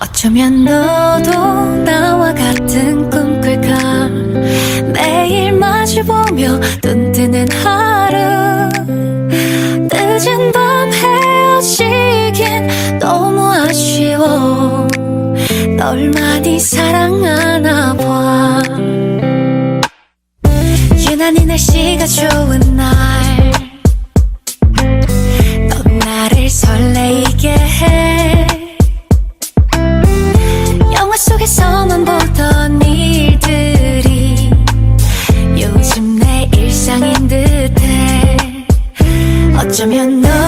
어쩌면 너도 나와 같은 꿈 꿀까 매일 마주보며 눈 뜨는 하루. 늦은 밤 헤어지긴 너무 아쉬워. 널 많이 사랑하나 봐. 유난히 날씨가 좋은 날 어쩌면 너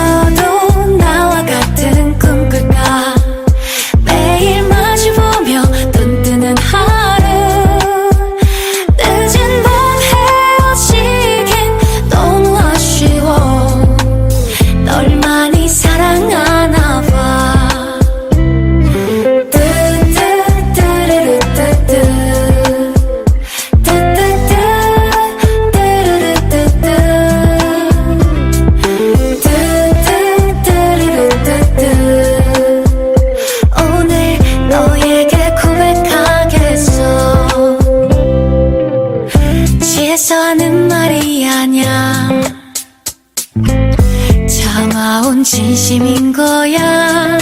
취해서 하는 말이 아냐. 참아온 진심인 거야